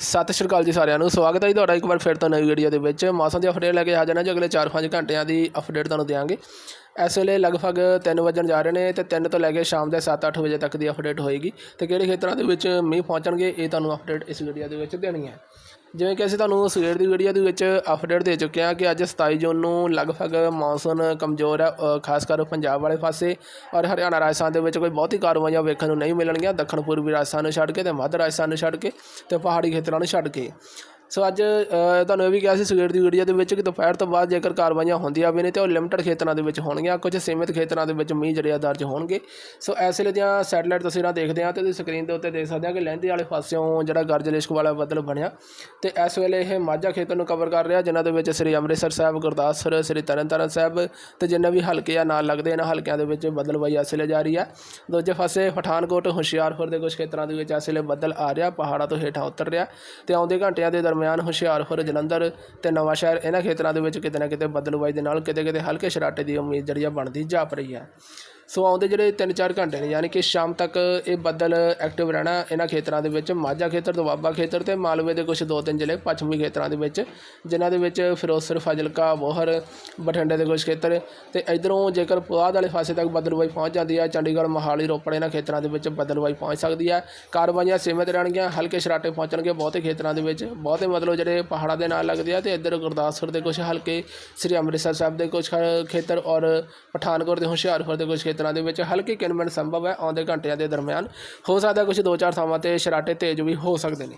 ਸਤਿ ਸ਼੍ਰੀ ਅਕਾਲ ਜੀ ਸਾਰਿਆਂ ਨੂੰ। ਸਵਾਗਤ ਹੈ ਜੀ ਤੁਹਾਡਾ ਇੱਕ ਵਾਰ ਫਿਰ ਤੋਂ ਨਵੀਂ ਵੀਡੀਓ ਦੇ ਵਿੱਚ। ਮੌਸਮ ਦੀ ਅਪਡੇਟ ਲੈ ਕੇ ਆ ਜਾਣਾ ਜੀ। ਅਗਲੇ 4-5 ਘੰਟਿਆਂ ਦੀ ਅਪਡੇਟ ਤੁਹਾਨੂੰ ਦਿਆਂਗੇ। ਇਸ ਵੇਲੇ ਲਗਭਗ 3 ਵਜਣ ਜਾ ਰਹੇ ਨੇ ਤੇ 3 ਤੋਂ ਲੈ ਕੇ ਸ਼ਾਮ ਦੇ 7-8 ਵਜੇ ਤੱਕ ਦੀ ਅਪਡੇਟ ਹੋਏਗੀ। ਤੇ ਕਿਹੜੇ ਖੇਤਰਾਂ ਦੇ ਵਿੱਚ ਮੀਂਹ ਪਹੁੰਚਣਗੇ, ਇਹ ਤੁਹਾਨੂੰ ਅਪਡੇਟ ਇਸ ਵੀਡੀਓ ਦੇ ਵਿੱਚ ਦੇਣੀ ਹੈ। ਜਿਵੇਂ ਕਿ ਅਸੀਂ ਤੁਹਾਨੂੰ ਸਵੇਰ ਦੀ ਵੀਡੀਓ ਦੇ ਵਿੱਚ ਅਪਡੇਟ ਦੇ ਚੁੱਕੇ ਹਾਂ ਕਿ ਅੱਜ 27 ਜੂਨ ਨੂੰ ਲਗਭਗ ਮੌਨਸੂਨ ਕਮਜ਼ੋਰ ਹੈ ਅ, ਖਾਸ ਕਰ ਪੰਜਾਬ ਵਾਲੇ ਪਾਸੇ ਔਰ ਹਰਿਆਣਾ ਰਾਜਸਥਾਨ ਦੇ ਵਿੱਚ ਕੋਈ ਬਹੁਤੀ ਕਾਰਵਾਈਆਂ ਵੇਖਣ ਨੂੰ ਨਹੀਂ ਮਿਲਣਗੀਆਂ ਦੱਖਣ ਪੂਰਬੀ ਰਾਜਸਥਾਨ ਨੂੰ ਛੱਡ ਕੇ ਤੇ ਮੱਧ ਰਾਜਸਥਾਨ ਨੂੰ ਛੱਡ ਕੇ ਤੇ ਪਹਾੜੀ ਖੇਤਰਾਂ ਨੂੰ ਛੱਡ ਕੇ। ਸੋ ਅੱਜ ਤੁਹਾਨੂੰ ਇਹ ਵੀ ਕਿਹਾ ਸੀ ਸਵੇਰ ਦੀ ਵੀਡੀਓ ਦੇ ਵਿੱਚ ਕਿ ਦੁਪਹਿਰ ਤੋਂ ਬਾਅਦ ਜੇਕਰ ਕਾਰਵਾਈਆਂ ਹੁੰਦੀਆਂ ਵੀ ਨੇ ਤੇ ਉਹ ਲਿਮਟਡ ਖੇਤਰਾਂ ਦੇ ਵਿੱਚ ਹੋਣਗੀਆਂ, ਕੁਝ ਸੀਮਿਤ ਖੇਤਰਾਂ ਦੇ ਵਿੱਚ ਮੀਂਹ ਜਿਹੜੇ ਆ ਦਰਜ ਹੋਣਗੇ। ਸੋ ਇਸ ਵੇਲੇ ਦੀਆਂ ਸੈਟਲਾਈਟ ਤਸਵੀਰਾਂ ਦੇਖਦੇ ਹਾਂ ਤੇ ਤੁਸੀਂ ਸਕਰੀਨ ਦੇ ਉੱਤੇ ਦੇਖ ਸਕਦੇ ਹਾਂ ਕਿ ਲਹਿੰਦੇ ਵਾਲੇ ਪਾਸਿਓਂ ਜਿਹੜਾ ਗਰਜ ਲਿਸ਼ਕ ਵਾਲਾ ਬੱਦਲ ਬਣਿਆ। ਤੇ ਇਸ ਵੇਲੇ ਇਹ ਮਾਝਾ ਖੇਤਰ ਨੂੰ ਕਵਰ ਕਰ ਰਿਹਾ, ਜਿਨ੍ਹਾਂ ਦੇ ਵਿੱਚ ਸ੍ਰੀ ਅੰਮ੍ਰਿਤਸਰ ਸਾਹਿਬ, ਗੁਰਦਾਸਪੁਰ, ਸ੍ਰੀ ਤਰਨਤਾਰਨ ਸਾਹਿਬ ਤੇ ਜਿੰਨੇ ਵੀ ਹਲਕੇ ਆ ਨਾਲ ਲੱਗਦੇ ਇਹਨਾਂ ਹਲਕਿਆਂ ਦੇ ਵਿੱਚ ਬੱਦਲਬਾਈ ਇਸ ਵੇਲੇ ਜਾਰੀ ਆ। ਦੂਜੇ ਪਾਸੇ ਪਠਾਨਕੋਟ, ਹੁਸ਼ਿਆਰਪੁਰ ਦੇ ਕੁਝ ਖੇਤਰਾਂ ਦੇ ਵਿੱਚ ਇਸ ਵੇਲੇ ਬੱਦਲ ਆ ਰਿਹਾ, ਪਹਾੜਾਂ ਤੋਂ ਹੇਠਾਂ ਉਤਰ ਰਿਹਾ ਤੇ ਆਉਂਦੇ ਘੰਟਿਆਂ ਦੇ ਦਰਮਿਆਨ ਹੁਸ਼ਿਆਰਪੁਰ, ਜਲੰਧਰ ਤੇ ਨਵਾਂਸ਼ਹਿਰ ਇਹਨਾਂ ਖੇਤਰਾਂ ਦੇ ਵਿੱਚ ਕਿਤੇ ਨਾ ਕਿਤੇ ਬੱਦਲਬਾਈ ਦੇ ਨਾਲ ਕਿਤੇ ਕਿਤੇ ਹਲਕੇ ਸ਼ਰਾਟੇ ਦੀ ਉਮੀਦ ਜਿਹੜੀ ਆ ਬਣਦੀ ਜਾਪ ਰਹੀ ਹੈ ਸੋ ਆਉਂਦੇ ਜਿਹੜੇ 3-4 ਘੰਟੇ ਨੇ, ਯਾਨੀ ਕਿ ਸ਼ਾਮ ਤੱਕ ਇਹ ਬੱਦਲ ਐਕਟਿਵ ਰਹਿਣਾ ਇਹਨਾਂ ਖੇਤਰਾਂ ਦੇ ਵਿੱਚ, ਮਾਝਾ ਖੇਤਰ ਦੁਆਬਾ ਖੇਤਰ ਤੇ ਮਾਲਵੇ ਦੇ ਕੁਝ ਦੋ ਤਿੰਨ ਜ਼ਿਲ੍ਹੇ ਪੱਛਮੀ ਖੇਤਰਾਂ ਦੇ ਵਿੱਚ, ਜਿਨ੍ਹਾਂ ਦੇ ਵਿੱਚ ਫਿਰੋਜ਼ਪੁਰ, ਫਾਜ਼ਿਲਕਾ ਬੋਹਰ ਬਠਿੰਡੇ ਦੇ ਕੁਝ ਖੇਤਰ ਤੇ ਇਧਰੋਂ ਜੇਕਰ ਪੁਆਧ ਵਾਲੇ ਪਾਸੇ ਤੱਕ ਬੱਦਲਬਾਈ ਪਹੁੰਚ ਜਾਂਦੀ ਹੈ, ਚੰਡੀਗੜ੍ਹ, ਮੋਹਾਲੀ, ਰੋਪੜ ਇਹਨਾਂ ਖੇਤਰਾਂ ਦੇ ਵਿੱਚ ਬੱਦਲਬਾਈ ਪਹੁੰਚ ਸਕਦੀ ਹੈ। ਕਾਰਵਾਈਆਂ ਸੀਮਿਤ ਰਹਿਣਗੀਆਂ, ਹਲਕੇ ਸ਼ਰਾਟੇ ਪਹੁੰਚਣਗੇ ਬਹੁਤੇ ਖੇਤਰਾਂ ਦੇ ਵਿੱਚ, ਬਹੁਤੇ ਮਤਲਬ ਜਿਹੜੇ ਪਹਾੜਾਂ ਦੇ ਨਾਲ ਲੱਗਦੇ ਆ ਤੇ ਇੱਧਰ ਗੁਰਦਾਸਪੁਰ ਦੇ ਕੁਝ ਹਲਕੇ, ਸ੍ਰੀ ਅੰਮ੍ਰਿਤਸਰ ਸਾਹਿਬ ਦੇ ਕੁਝ ਖੇਤਰ ਔਰ ਪਠਾਨਕੋਟ ਦੇ ਹੁਸ਼ਿਆਰਪੁਰ ਦੇ ਕੁਝ ਖੇਤਰ ਦੇ ਵਿੱਚ ਹਲਕੀ ਕਿਨਮਨ ਸੰਭਵ ਹੈ ਆਉਂਦੇ ਘੰਟਿਆਂ ਦੇ ਦਰਮਿਆਨ। ਹੋ ਸਕਦਾ ਕੁਝ ਦੋ ਚਾਰ ਥਾਵਾਂ ਤੇ ਸ਼ਰਾਟੇ ਤੇਜ਼ ਵੀ ਹੋ ਸਕਦੇ ਨੇ।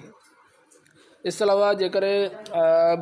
ਇਸ ਤੋਂ ਇਲਾਵਾ ਜੇਕਰ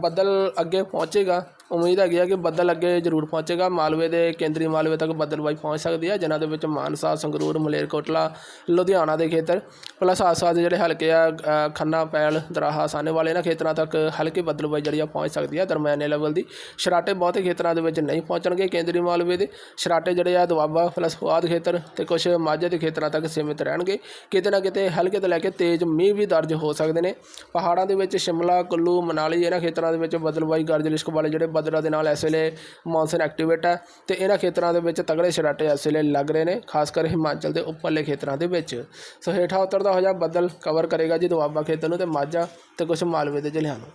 ਬੱਦਲ ਅੱਗੇ ਪਹੁੰਚੇਗਾ ਉਮੀਦ ਹੈਗੀ ਆ ਕਿ ਬੱਦਲ ਅੱਗੇ ਜ਼ਰੂਰ ਪਹੁੰਚੇਗਾ। ਮਾਲਵੇ ਦੇ ਕੇਂਦਰੀ ਮਾਲਵੇ ਤੱਕ ਬੱਦਲਬਾਈ ਪਹੁੰਚ ਸਕਦੀ ਹੈ ਜਿਨ੍ਹਾਂ ਦੇ ਵਿੱਚ ਮਾਨਸਾ ਸੰਗਰੂਰ ਮਲੇਰਕੋਟਲਾ ਲੁਧਿਆਣਾ ਦੇ ਖੇਤਰ ਪਲੱਸ ਆਸ-ਪਾਸ ਦੇ ਜਿਹੜੇ ਹਲਕੇ ਆ ਅ, ਖੰਨਾ ਪੈਲ ਦਰਾਹਾ ਸਾਨੇਵਾਲ ਇਹਨਾਂ ਖੇਤਰਾਂ ਤੱਕ ਹਲਕੀ ਬੱਦਲਬਾਈ ਜਿਹੜੀ ਆ ਪਹੁੰਚ ਸਕਦੀ ਹੈ ਦਰਮਿਆਨੇ ਲੈਵਲ ਦੀ। ਸ਼ਰਾਟੇ ਬਹੁਤੇ ਖੇਤਰਾਂ ਦੇ ਵਿੱਚ ਨਹੀਂ ਪਹੁੰਚਣਗੇ ਕੇਂਦਰੀ ਮਾਲਵੇ ਦੇ। ਸ਼ਰਾਟੇ ਜਿਹੜੇ ਆ ਦੁਆਬਾ ਪਲੱਸ ਪੁਆਧ ਖੇਤਰ ਤੇ ਕੁਝ ਮਾਝੇ ਦੇ ਖੇਤਰਾਂ ਤੱਕ ਸੀਮਿਤ ਰਹਿਣਗੇ। ਕਿਤੇ ਨਾ ਕਿਤੇ ਹਲਕੇ ਤੋਂ ਲੈ ਕੇ ਤੇਜ਼ ਮੀਂਹ ਵੀ ਦਰਜ ਹੋ ਸਕਦੇ ਨੇ। ਪਹਾੜਾਂ ਦੇ ਵਿੱਚ ਸ਼ਿਮਲਾ ਕੁੱਲੂ ਮਨਾਲੀ ਇਹਨਾਂ ਖੇਤਰਾਂ ਦੇ ਵਿੱਚ ਬੱਦਲਬਾਈ ਗਰਜ ਲਿਸ਼ਕ ਵਾਲੇ ਜਿਹੜੇ ਬੱਦਲਾਂ ਦੇ ਨਾਲ ਇਸ ਵੇਲੇ ਮੌਨਸੂਨ ਐਕਟੀਵੇਟ ਹੈ ਤੇ ਇਹਨਾਂ ਖੇਤਰਾਂ ਦੇ ਵਿੱਚ ਤਗੜੇ ਛਰਾਟੇ ਇਸ ਵੇਲੇ ਲੱਗ ਰਹੇ ਨੇ, ਖਾਸ ਕਰ ਹਿਮਾਚਲ ਦੇ ਉੱਪਰਲੇ ਖੇਤਰਾਂ ਦੇ ਵਿੱਚ। ਸੋ ਹੇਠਾਂ ਉਤਰਦਾ ਹੋਇਆ ਬੱਦਲ ਕਵਰ ਕਰੇਗਾ ਜੀ ਦੁਆਬਾ ਖੇਤਰ ਨੂੰ ਤੇ ਮਾਝਾ ਤੇ ਕੁਝ ਮਾਲਵੇ ਦੇ ਜ਼ਿਲ੍ਹਿਆਂ ਨੂੰ।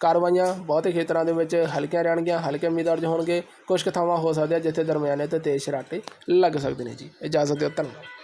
ਕਾਰਵਾਈਆਂ ਬਹੁਤੇ ਖੇਤਰਾਂ ਦੇ ਵਿੱਚ ਹਲਕੀਆਂ ਰਹਿਣਗੀਆਂ, ਹਲਕੇ ਮੀਂਹ ਹੋਣਗੇ ਕੁਝ ਕੁ ਥਾਵਾਂ ਹੋ ਸਕਦੀਆਂ ਜਿੱਥੇ ਦਰਮਿਆਨੇ ਤੇ ਤੇਜ਼ ਛਰਾਟੇ ਲੱਗ ਸਕਦੇ ਨੇ ਜੀ। ਇਜਾਜ਼ਤ ਦਿਓ, ਧੰਨਵਾਦ।